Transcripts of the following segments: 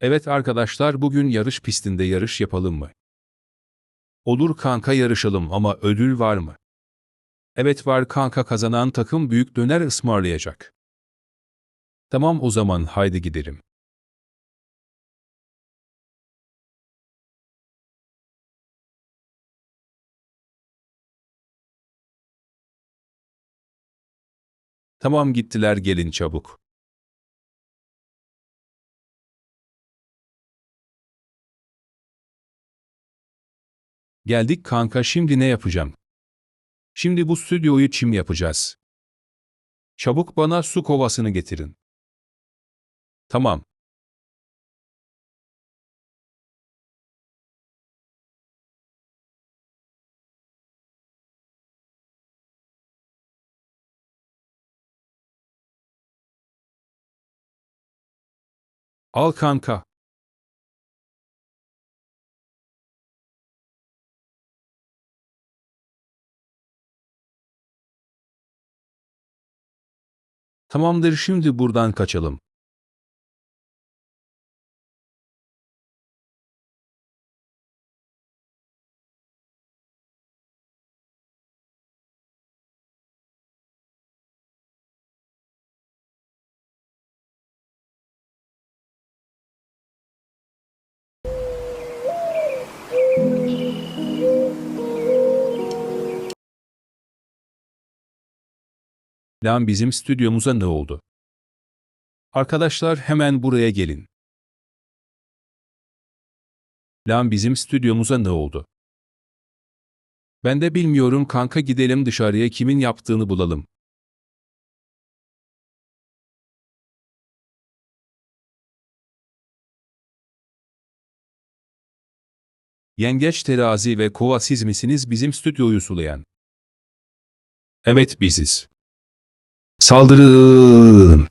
Evet arkadaşlar bugün yarış pistinde yarış yapalım mı? Olur kanka yarışalım ama ödül var mı? Evet var kanka kazanan takım büyük döner ısmarlayacak. Tamam o zaman haydi gidelim. Tamam gittiler gelin çabuk. Geldik kanka şimdi ne yapacağım? Şimdi bu stüdyoyu çim yapacağız. Çabuk bana su kovasını getirin. Tamam. Al kanka. Tamamdır şimdi buradan kaçalım. Lan bizim stüdyomuza ne oldu? Arkadaşlar hemen buraya gelin. Lan bizim stüdyomuza ne oldu? Ben de bilmiyorum kanka gidelim dışarıya kimin yaptığını bulalım. Yengeç terazi ve kova siz misiniz bizim stüdyoyu sulayan? Evet biziz. Saldırın!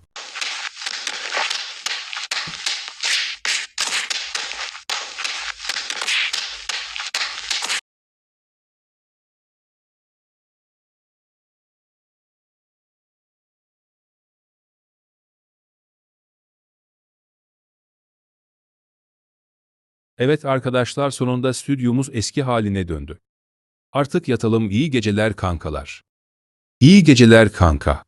Evet arkadaşlar sonunda stüdyomuz eski haline döndü. Artık yatalım iyi geceler kankalar. İyi geceler kanka.